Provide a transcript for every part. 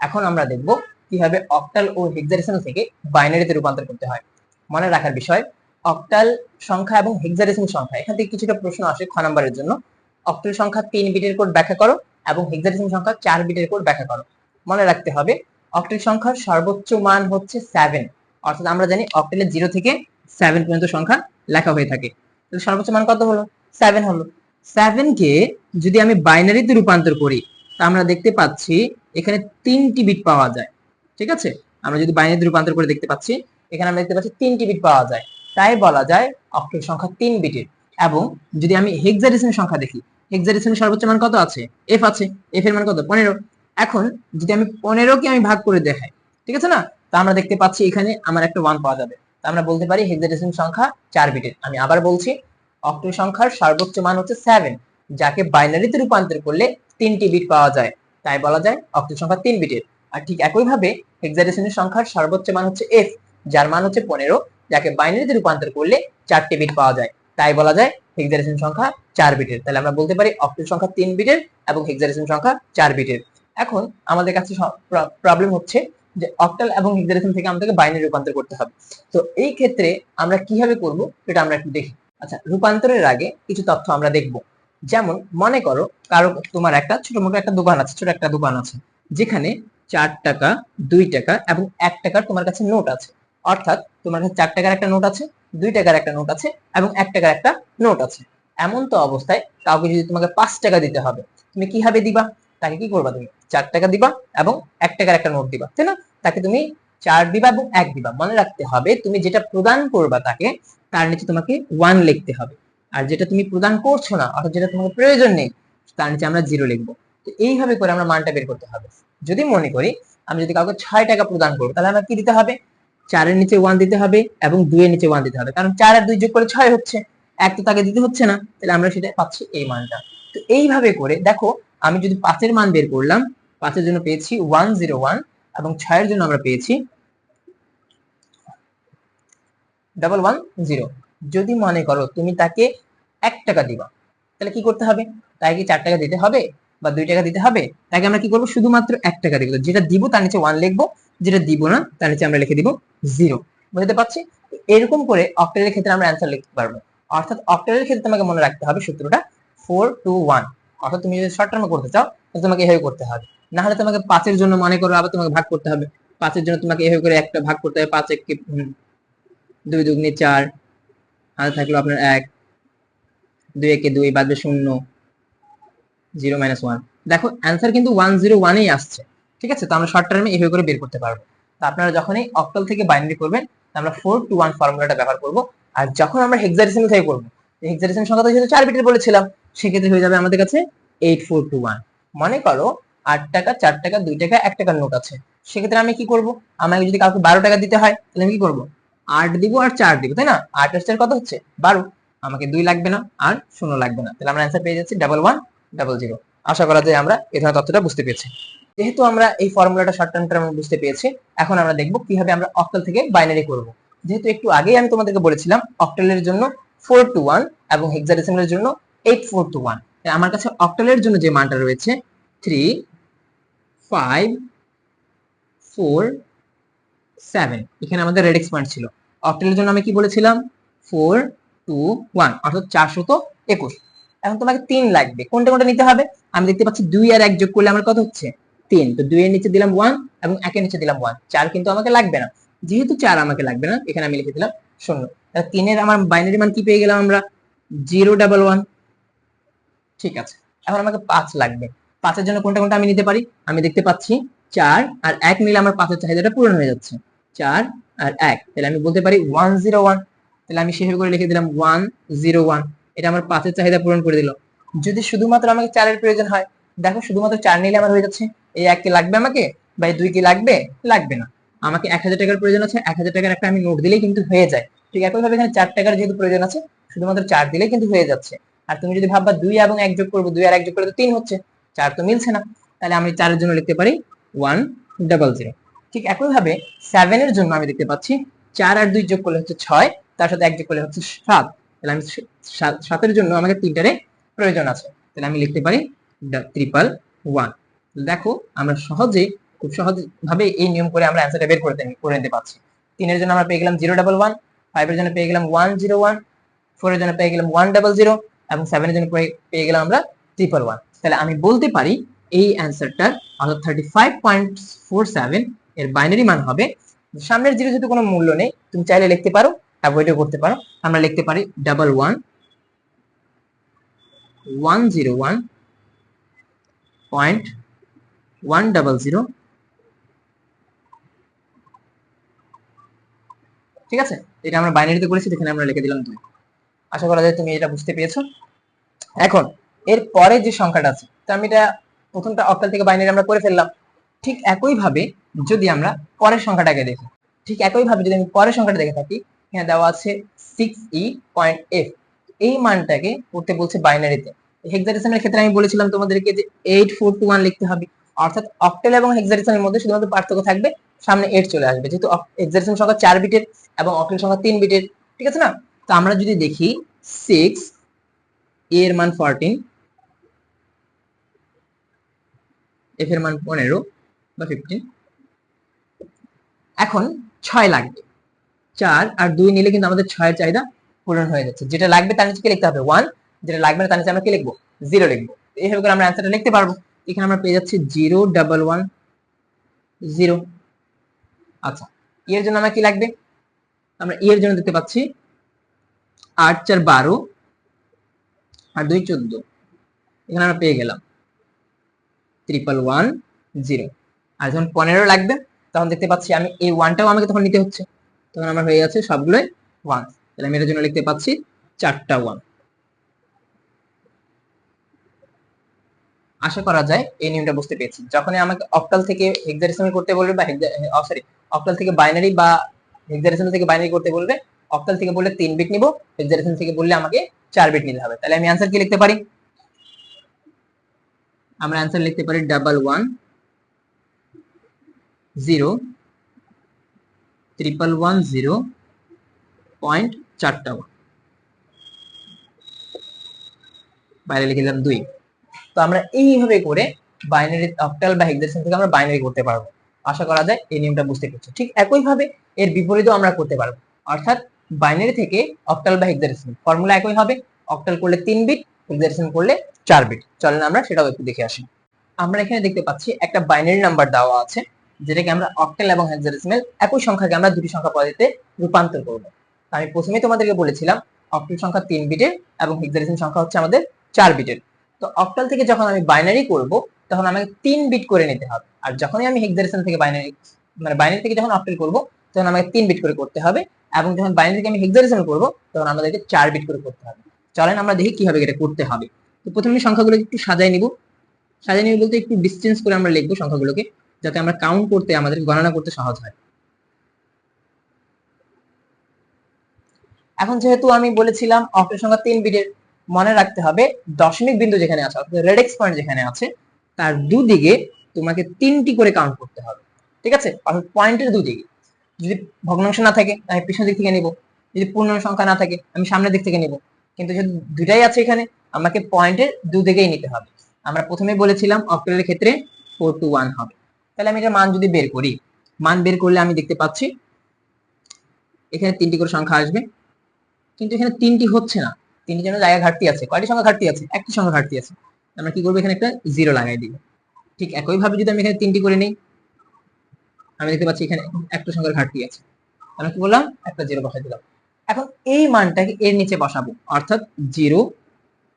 এখন আমরা দেখব কীভাবে অক্টাল ও হেক্সাডেসিমাল থেকে বাইনারিতে রূপান্তর করতে হয়। মনে রাখার বিষয় অক্টাল সংখ্যা এবং হেক্সাডেসিমাল সংখ্যা। এখান থেকে কিছুটা প্রশ্ন আসে খ নাম্বারের জন্য। অক্টাল সংখ্যা তিন বিটের কোড ব্যাখ্যা করো এবং হেক্সাডেসিমাল সংখ্যা চার বিটের কোড ব্যাখ্যা করো। মনে রাখতে হবে অক্টাল সংখ্যার সর্বোচ্চ মান হচ্ছে সেভেন অর্থাৎ আমরা জানি অক্টালের জিরো থেকে সেভেন পর্যন্ত সংখ্যা লেখা হয়ে থাকে। তাহলে সর্বোচ্চ মান কত হলো? সেভেন হলো। সেভেন কে যদি আমি বাইনারিতে রূপান্তর করি তা আমরা দেখতে পাচ্ছি এখানে তিনটি বিট পাওয়া যায়, ঠিক আছে? আমরা যদি বাইনারিতে রূপান্তর করে দেখতে পাচ্ছি, এখানে আমরা দেখতে পাচ্ছি তিনটি বিট পাওয়া যায়। তাই বলা যায় অক্টাল সংখ্যা তিন বিটের এবং যদি আমি হেক্সাডেসিমাল সংখ্যা দেখি হেক্সাডেসিমাল সর্বোচ্চ মান কত আছে? এফ আছে। এফ এর মান কত? পনেরো। এখন যদি আমি পনেরোকে আমি ভাগ করে দেখাই, ঠিক আছে না? তা আমরা দেখতে পাচ্ছি এখানে আমার একটা ওয়ান পাওয়া যাবে। তা আমরা বলতে পারি হেক্সাডেসিমাল সংখ্যা চার বিটের আমি আবার বলছি অক্টাল সংখ্যার সর্বোচ্চ মান হচ্ছে সেভেন যাকে বাইনারিতে রূপান্তর করলে তিনটি বিট পাওয়া যায়। তাই বলা যায় অক্টাল সংখ্যা তিন বিটের আর ঠিক একইভাবে হেক্সাডেসিমাল সংখ্যার সর্বোচ্চ মান হচ্ছে এফ যার মান হচ্ছে পনেরো, যাকে বাইনারিতে রূপান্তর করলে চারটি বিট পাওয়া যায়। তাই বলা যায় হেক্সাডেসিমাল সংখ্যা চার বিটের তাহলে আমরা বলতে পারি অক্টাল সংখ্যা তিন বিটের এবং হেক্সাডেসিমাল সংখ্যা চার বিটের এখন আমাদের কাছে প্রবলেম হচ্ছে যে অক্টাল এবং হেক্সাডেসিমাল থেকে আমাদেরকে বাইনারি রূপান্তর করতে হবে। তো এই ক্ষেত্রে আমরা কীভাবে করব সেটা আমরা একটু দেখি। আচ্ছা রূপান্তরের আগে কিছু তথ্য আমরা দেখব। যেমন মনে করো কারও তোমার একটা ছোট মোটো একটা দোকান আছে, ছোট একটা দোকান আছে, যেখানে চার টাকা, দুই টাকা এবং এক টাকার তোমার কাছে নোট আছে। অর্থাৎ তোমার কাছে চার টাকার একটা নোট আছে, দুই টাকার একটা নোট আছে এবং এক টাকার একটা নোট আছে। এমন তো অবস্থায় কাউকে যদি তোমাকে পাঁচ টাকা দিতে হবে, তুমি কীভাবে দিবা? তাকে কি করবা তুমি? চার টাকা দিবা এবং এক টাকার একটা নোট দিবা, তাই না? তাকে তুমি চার দিবা এবং এক দিবা। মনে রাখতে হবে তুমি যেটা প্রদান করবা তাকে, তার নিচে তোমাকে ওয়ান লিখতে হবে। আর যেটা তুমি প্রদান করছ না, অর্থাৎ যেটা তোমার প্রয়োজন নেই, তার নিচে আমরা জিরো লিখব। তো এইভাবে করে আমরা মানটা বের করতে হবে। যদি মনে করি আমি যদি কাউকে ছয় টাকা প্রদান করব, তাহলে আমার কি দিতে হবে? চারের নিচে ওয়ান দিতে হবে এবং দুইয়ের নিচে ওয়ান দিতে হবে। কারণ চার আর দুই যোগ করে ছয় হচ্ছে। এক তো তাকে দিতে হচ্ছে না, তাহলে আমরা সেটা পাচ্ছি এই মানটা। তো এইভাবে করে দেখো, আমি যদি পাঁচের মান বের করলাম, পাঁচের জন্য পেয়েছি ওয়ান জিরো ওয়ান এবং ছয়ের জন্য আমরা পেয়েছি ডাবল ওয়ান জিরো যদি মনে করো তুমি তাকে এক টাকা দিবা, তাহলে কি করতে হবে? তাকে কি চার টাকা দিতে হবে বা দুই টাকা দিতে হবে, তাকে আমরা কি করব? শুধুমাত্র এক টাকা দিব। যেটা দিব তার নিচে ওয়ান লিখব, যেটা দিব না তার নিচে আমরা লিখে দিব জিরো বুঝতে পারছি? এরকম করে অক্টেলের ক্ষেত্রে আমরা অ্যান্সার লিখতে পারব। অর্থাৎ অক্টেলের ক্ষেত্রে তোমাকে মনে রাখতে হবে সূত্রটা ফোর টু ওয়ান অর্থাৎ তুমি যদি শর্ট টার্মে করতে চাও, তাহলে তোমাকে এভাবে করতে হবে। না হলে তোমাকে পাঁচের জন্য মনে করো আবার তোমাকে ভাগ করতে হবে। পাঁচের জন্য তোমাকে এভাবে করে একটা ভাগ করতে হবে, পাঁচ এক দুই দুগুনি চার হাতে থাকল আপনার এক, দুই একে দুই বাদবে শূন্য, জিরো মাইনাস ওয়ান দেখো অ্যান্সার কিন্তু ওয়ান জিরো ওয়ানেই আসছে, ঠিক আছে? তো আমরা শর্ট টার্মে এইভাবে করে বের করতে পারব। তো আপনারা যখনই অক্টাল থেকে বাইনারি করবেন আমরা ফোর টু ওয়ান ফর্মুলাটা ব্যবহার করব। আর যখন আমরা হেক্সাডেসিমাল থেকে করব হেক্সাডেসিমাল সংখ্যা তো যেহেতু চার বিটের বলেছিলাম, সেক্ষেত্রে হয়ে যাবে আমাদের কাছে এইট ফোর টু ওয়ান মনে করো, আট টাকা, চার টাকা, দুই টাকা, এক টাকার নোট আছে। সেক্ষেত্রে আমি কি করব? আমাকে যদি কাউকে বারো টাকা দিতে হয়, তাহলে আমি কি করব? আট দিব আর চার দিব, তাই না? আট আর চার কত হচ্ছে? বারো। আমাকে দুই লাগবে না আর শূন্য লাগবে না। তাহলে আমরা অ্যান্সার পেয়ে যাচ্ছি ডাবল ওয়ান ডাবল জিরো আশা করা যায় আমরা এই ধরনের তথ্যটা বুঝতে পেরেছি। যেহেতু আমরা এই ফর্মুলাটা শর্ট টার্ম টার্ম বুঝতে পেরেছি, এখন আমরা দেখব কীভাবে আমরা অক্টাল থেকে বাইনারি করব। যেহেতু একটু আগেই আমি তোমাদেরকে বলেছিলাম অক্টালের জন্য ফোর টু ওয়ান এবং হেক্সাডেসিমালের জন্য এইট ফোর টু ওয়ান আমার কাছে অক্টালের জন্য যে মানটা রয়েছে থ্রি ফাইভ ফোর সেভেন এখানে আমাদের রেডিক্স পয়েন্ট ছিল। অক্টালের জন্য আমি কি বলেছিলাম? ফোর টু ওয়ান অর্থাৎ চারশত একুশ। এখন তোমাকে তিন লাগবে। কোনটা কোনটা নিতে হবে? আমি দেখতে পাচ্ছি দুই আর এক যোগ করলে আমার কত হচ্ছে? তিন। তো দুই এর নিচে দিলাম ওয়ান এবং একের নিচে দিলাম ওয়ান চার কিন্তু আমাকে লাগবে না। যেহেতু চার আমাকে লাগবে না, এখানে আমি লিখে দিলাম শূন্য। তিনের আমার বাইনারি মান কি পেয়ে গেলাম আমরা? জিরো ডাবল ওয়ান ঠিক আছে। এখন আমাকে পাঁচ লাগবে। পাঁচের জন্য কোনটা কোনটা আমি নিতে পারি? আমি দেখতে পাচ্ছি চার আর এক নিলে আমার পাঁচের চাহিদাটা পূরণ হয়ে যাচ্ছে। চার আর এক, তাহলে আমি বলতে পারি ওয়ান জিরো ওয়ান তাহলে আমি সেভাবে করে লিখে দিলাম ওয়ান জিরো ওয়ান এটা আমার পাঁচের চাহিদা পূরণ করে দিল। যদি শুধুমাত্র আমাকে চারের প্রয়োজন হয়, দেখো শুধুমাত্র চার নিলে আমার হয়ে যাচ্ছে, এই এক কি লাগবে আমাকে বা এই দুই কি লাগবে? লাগবে না। আমাকে এক হাজার টাকার প্রয়োজন আছে, এক হাজার টাকার একটা আমি নোট দিলেই কিন্তু হয়ে যায়। ঠিক একইভাবে এখানে চার টাকার যেহেতু প্রয়োজন আছে, শুধুমাত্র চার দিলেই কিন্তু হয়ে যাচ্ছে। আর তুমি যদি ভাববা দুই এবং এক যোগ করব, দুই আর এক যোগ করে তো তিন হচ্ছে, চার তো মিলছে না। তাহলে আমি চারের জন্য লিখতে পারি ওয়ান ডাবল জিরো ঠিক একইভাবে সেভেনের জন্য আমি দেখতে পাচ্ছি চার আর দুই যোগ করলে হচ্ছে ছয়, তার সাথে এক যোগ করলে হচ্ছে সাত। তাহলে আমি সাতের জন্য আমাকে তিনটারে প্রয়োজন আছে। তাহলে আমি লিখতে পারি ট্রিপল ওয়ান দেখো আমরা সহজে খুব সহজ ভাবে এই নিয়ম করে আমরা অ্যান্সারটা বের করে নিতে- করে নিতে পারছি। তিনের জন্য আমরা পেয়ে গেলাম জিরো ডাবল ওয়ান ফাইভের জন্য পেয়ে গেলাম ওয়ান জিরো ওয়ান ফোরের জন্য পেয়ে গেলাম ওয়ান ডাবল জিরো এবং সেভেনের জন্য পেয়ে- গেলাম আমরা ট্রিপল ওয়ান তাহলে আমি বলতে পারি এই অ্যান্সারটার অর্থাৎ thirty five point four seven এর বাইনারি মান হবে। সামনের জিরো যেহেতু কোনো মূল্য নেই, তুমি চাইলে লিখতে পারো অ্যাভয়েডও করতে পারো। আমরা লিখতে পারি double one one zero one point one double zero ঠিক আছে? এটা আমরা বাইনারিতে করেছি এখানে আমরা লিখে দিলাম দুই। আশা করা যায় তুমি এটা বুঝতে পেরেছ। এখন, এর পরে যে সংখ্যাটা আছে, তো আমি এটা প্রথমটা অক্টাল থেকে বাইনারি আমরা করে ফেললাম। ঠিক একই ভাবে যদি আমরা পরের সংখ্যাটাকে দেখি, ঠিক একই ভাবে যদি আমি পরের সংখ্যাটা দেখে থাকি, এখানে দেওয়া আছে সিক্স ই পয়েন্ট এফ এই মানটাকে করতে বলছে বাইনারিতে হেক্সাডেসিমালের ক্ষেত্রে আমি বলেছিলাম তোমাদেরকে যে এইট ফোর টু ওয়ান লিখতে হবে। অর্থাৎ অক্টেল এবং হেক্সাডেসিমালের মধ্যে শুধুমাত্র পার্থক্য থাকবে, সামনে এইট চলে আসবে। যেহেতু হেক্সাডেসিমাল সংখ্যা চার বিটের এবং অক্টেল সংখ্যা তিন বিটের, ঠিক আছে না? তো আমরা যদি দেখি সিক্স এর মান ফোরটিন এফ এর মান পনেরো বা ফিফটিন এখন ছয় লাগবে। চার আর দুই নিলে কিন্তু আমাদের ছয়ের চাহিদা পূরণ হয়ে যাচ্ছে। যেটা লাগবে তার নিচে কি লিখতে হবে? ওয়ান যেটা লাগবে না তার নিচে আমরা কি লিখব? জিরো লিখব। এইভাবে করে আমরা অ্যান্সারটা লিখতে পারব। এখানে আমরা পেয়ে যাচ্ছি জিরো ডাবল ওয়ান জিরো আচ্ছা এর জন্য আমার কি লাগবে? আমরা এর জন্য দেখতে পাচ্ছি আট চার বারো আর দুই চোদ্দ। এখানে আমরা পেয়ে গেলাম। ট্রিপল ওয়ান জিরো আর যখন পনেরো লাগবে তখন দেখতে পাচ্ছি আমি এই ওয়ানটাও আমাকে তখন নিতে হচ্ছে। তখন আমার হয়ে যাচ্ছে সবগুলোই ওয়ান তাহলে আমি এটার জন্য লিখতে পাচ্ছি চারটা ওয়ান আশা করা যায় এই নিয়মটা বুঝতে পেরেছি। যখনই আমাকে অক্টাল থেকে হেক্সাডেসিমাল করতে বলবে বা সরি অক্টাল থেকে বাইনারি বা হেক্সাডেসিমাল থেকে বাইনারি করতে বলবে অক্টাল থেকে বললে তিন বিট নিব হেক্সাডেসিমাল থেকে বললে আমাকে চার বিট নিতে হবে। তাহলে আমি অ্যান্সার কি লিখতে পারি? আমরা অ্যান্সার লিখতে পারি double one zero triple one zero point চারটা বাইরে লিখে দিলাম দুই। তো আমরা এইভাবে করে বাইনারি অক্টাল বা হেক্সাডেসিমাল থেকে আমরা বাইনারি করতে পারব। আশা করা যায় এই নিয়মটা বুঝতে পেরেছ। ঠিক একই ভাবে এর বিপরীতও আমরা করতে পারব। অর্থাৎ বাইনারি থেকে অক্টাল বা হেক্সাডেসিমাল ফর্মুলা একই হবে। অক্টাল করলে তিন বিট হেক্সাডেসিমাল করলে চার বিট চলেন আমরা সেটাও একটু দেখে আসি। আমরা এখানে দেখতে পাচ্ছি একটা বাইনারি নাম্বার দেওয়া আছে। যেটাকে আমরা অক্টেল এবং হেক্সাডেসিমাল একই সংখ্যাকে আমরা দুটি সংখ্যা পদ্ধতিতে রূপান্তর করব। আমি প্রথমেই তোমাদেরকে বলেছিলাম অক্টেল সংখ্যা তিন বিটের এবং হেক্সাডেসিমাল সংখ্যা হচ্ছে আমাদের চার বিটের। তো অক্টাল থেকে যখন আমি বাইনারি করব, তখন আমাকে তিন বিট করে নিতে হবে। আর যখনই আমি হেক্সাডেসিমাল থেকে বাইনারি মানে বাইনারি থেকে যখন অক্টাল করব, তখন আমাকে তিন বিট করে করতে হবে এবং যখন বাইনারি থেকে আমি হেক্সাডেসিমাল করব, তখন আমাদেরকে চার বিট করে করতে হবে। চলেন আমরা দেখি কীভাবে এটা করতে হবে। তো প্রথমে সংখ্যাগুলো একটু সাজাই নিব। সাজাই নিব বলতে একটু ডিস্টেন্স করে আমরা লিখব সংখ্যাগুলোকে। যাতে আমরা কাউন্ট করতে, আমাদের গণনা করতে সহজ হয়। এখন যেহেতু আমি বলেছিলাম অক্টের সংখ্যা তিন বিটের মনে রাখতে হবে, দশমিক বিন্দু যেখানে আছে, অর্থাৎ রেডেক্স পয়েন্ট যেখানে আছে, তার দুদিকে তোমাকে তিনটি করে কাউন্ট করতে হবে, ঠিক আছে? অর্থাৎ পয়েন্টের দুদিকে। যদি ভগ্নাংশ না থাকে, আমি পিছন দিক থেকে নিব। যদি পূর্ণ সংখ্যা না থাকে, আমি সামনের দিক থেকে নিব। কিন্তু যেহেতু দুটাই আছে এখানে, আমাকে পয়েন্টের দুদিকেই নিতে হবে। আমরা প্রথমে বলেছিলাম অক্টেলের ক্ষেত্রে ফোর টু ওয়ান হবে। তাহলে আমি এটা মান যদি বের করি, মান বের করলে আমি দেখতে পাচ্ছি এখানে তিনটি করে সংখ্যা আসবে। কিন্তু এখানে তিনটি হচ্ছে না। তিনটি জন্য জায়গা ঘাটতি আছে। কয়টি সংখ্যা ঘাটতি আছে? একটি সংখ্যা ঘাটতি আছে। আমরা কি করব? এখানে একটা জিরো লাগাই দিব। ঠিক একই ভাবে যদি আমি এখানে তিনটি করে নিই, আমি দেখতে পাচ্ছি এখানে একটা সংখ্যার ঘাটতি আছে। আমরা কি বললাম একটা জিরো বসাই দিলাম। এখন এই মানটাকে এর নিচে বসাবো। অর্থাৎ জিরো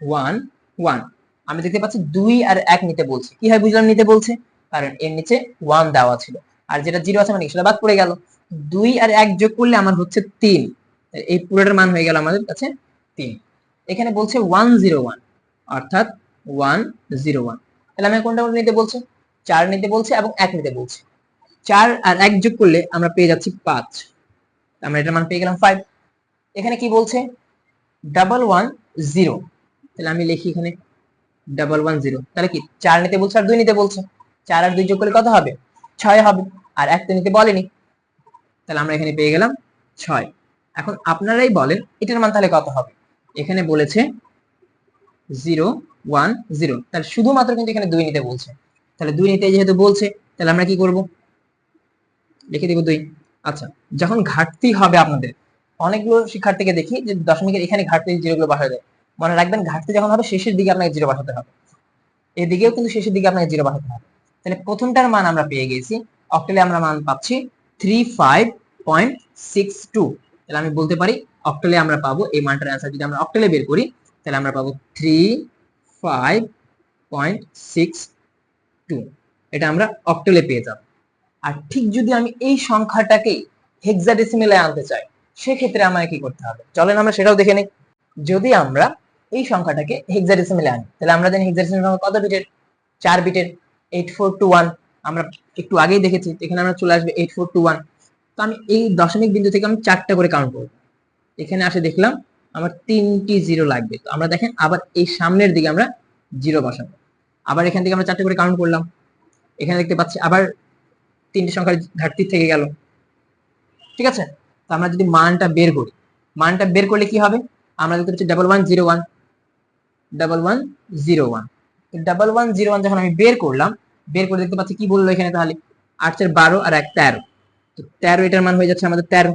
ওয়ান ওয়ান আমি দেখতে পাচ্ছি দুই আর এক নিতে বলছে। কি হয় বুঝলাম নিতে বলছে? কারণ এর নিচে ওয়ান দেওয়া ছিল। আর যেটা জিরো আছে মানে সেটা বাদ পড়ে গেল। দুই আর এক যোগ করলে আমার হচ্ছে তিন। এই পুরোটার মান হয়ে গেল আমাদের কাছে তিন। এখানে বলছে ওয়ান জিরো ওয়ান অর্থাৎ ওয়ান জিরো ওয়ান তাহলে আমি কোনটা কোনটা নিতে বলছে? চার নিতে বলছে এবং এক নিতে বলছে। চার আর এক যোগ করলে আমরা পেয়ে যাচ্ছি পাঁচ। আমরা এটার মান পেয়ে গেলাম ফাইভ এখানে কি বলছে? ডাবল ওয়ান জিরো তাহলে আমি লিখি এখানে ডাবল ওয়ান জিরো তাহলে কি? চার নিতে বলছে আর দুই নিতে বলছে। চার আর দুই যোগ করলে কত হবে? ছয় হবে। আর এক তো নিতে বলেনি। তাহলে আমরা এখানে পেয়ে গেলাম ছয়। এখন আপনারাই বলেন, এটার মান তাহলে কত হবে? এখানে বলেছে জিরো, ওয়ান, জিরো। তাহলে শুধুমাত্র কিন্তু এখানে দুই নিতে বলছে। তাহলে দুই নিতে যেহেতু বলছে, তাহলে আমরা কি করব? লিখে দিব দুই। আচ্ছা যখন ঘাটতি হবে আপনাদের, অনেকগুলো শিক্ষার্থীকে দেখি যে দশমিকের এখানে ঘাটতি জিরোগুলো বসা যায়। মনে রাখবেন, ঘাটতি যখন হবে, শেষের দিকে আপনাকে জিরো বসাতে হবে। এদিকেও কিন্তু শেষের দিকে আপনাকে জিরো বসাতে হবে। তাহলে প্রথমটার মান আমরা পেয়ে গেছি। অক্টেলে আমরা মান পাচ্ছি three five point six two তাহলে আমি বলতে পারি অক্টেলে আমরা পাবো, এই মানটার অ্যান্সার যদি আমরা অক্টেলে বের করি, তাহলে আমরা পাবো three five point six two এটা আমরা অক্টেলে পেয়ে যাব। আর ঠিক যদি আমি এই সংখ্যাটাকেই হেক্সাডেসিমেলে আনতে চাই, সেক্ষেত্রে আমাকে কি করতে হবে? চলেন আমরা সেটাও দেখে নিই। যদি আমরা এই সংখ্যাটাকে হেক্সাডেসিমেলে আনি, তাহলে আমরা জানি হেক্সাডেসিমেল সংখ্যা কত বিটের চার বিটের এইট ফোর টু ওয়ান আমরা একটু আগেই দেখেছি এখানে আমরা চলে আসবে এইট ফোর টু ওয়ান তো আমি এই দশমিক বিন্দু থেকে আমি চারটা করে কাউন্ট করব। এখানে আসে দেখলাম আমার তিনটি জিরো লাগবে। তো আমরা দেখেন আবার এই সামনের দিকে আমরা জিরো বসাবো। আবার এখান থেকে আমরা চারটে করে কাউন্ট করলাম। এখানে দেখতে পাচ্ছি আবার তিনটি সংখ্যার ঘাটতি থেকে গেল। ঠিক আছে? তো আমরা যদি মানটা বের করি, মানটা বের করলে কি হবে? আমরা দেখতে পাচ্ছি double one zero one double one zero one double one zero one যখন আমি বের করলাম বের করে দেখতে পাচ্ছি, কি বলল এখানে তাহলে? আট চার বারো আর এক তেরো। তো তেরো এটার মান হয়ে যাচ্ছে আমাদের তেরো।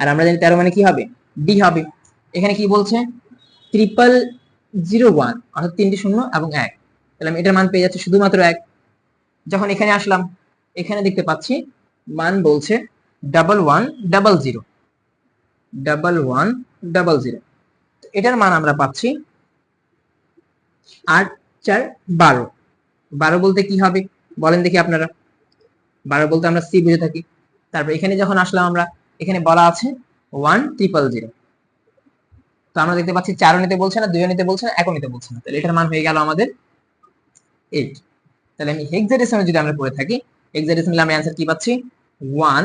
আর আমরা জানি তেরো মানে কি হবে? ডি হবে। এখানে কি বলছে? ট্রিপল জিরো ওয়ান অর্থাৎ তিনটি শূন্য এবং এক। তাহলে আমি এটার মান পেয়ে যাচ্ছি শুধুমাত্র এক। যখন এখানে আসলাম, এখানে দেখতে পাচ্ছি, মান বলছে double one double zero double one double zero এটার মান আমরা পাচ্ছি আট চার বারো। বারো বলতে কি হবে? বলেন দেখি আপনারা। বারো বলতে আমরা সি বুঝে থাকি। তারপর এখানে যখন আসলাম আমরা, এখানে বলা আছে ওয়ান ট্রিপল জিরো তো আমরা দেখতে পাচ্ছি চারও নিতে বলছে না, দুইও নিতে বলছে না, একও নিতে বলছে না। তাহলে এটার মান হয়ে গেল আমাদের এইট তাহলে আমি হেক্সাডেসিমাল যদি আমরা করে থাকি হেক্সাডেসিমাল আমি অ্যান্সার কি পাচ্ছি? One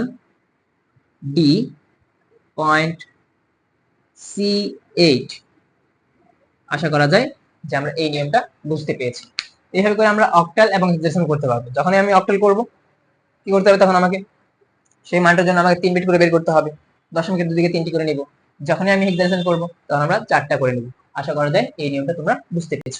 D point C eight আশা করা যায় যে আমরা এই নিয়মটা বুঝতে পেরেছি। এইভাবে করে আমরা অক্টাল এবং হেক্সাডেসিমাল করতে পারব। যখনই আমি অক্টাল করব, কি করতে হবে? তখন আমাকে সেই মানটার জন্য আমাকে তিন বিট করে বের করতে হবে। দশমিকের দুদিকে তিনটি করে নিব। যখনই আমি হেক্সাডেসিমাল করব, তখন আমরা চারটা করে নিব। আশা করা যায় এই নিয়মটা তোমরা বুঝতে পেরেছ।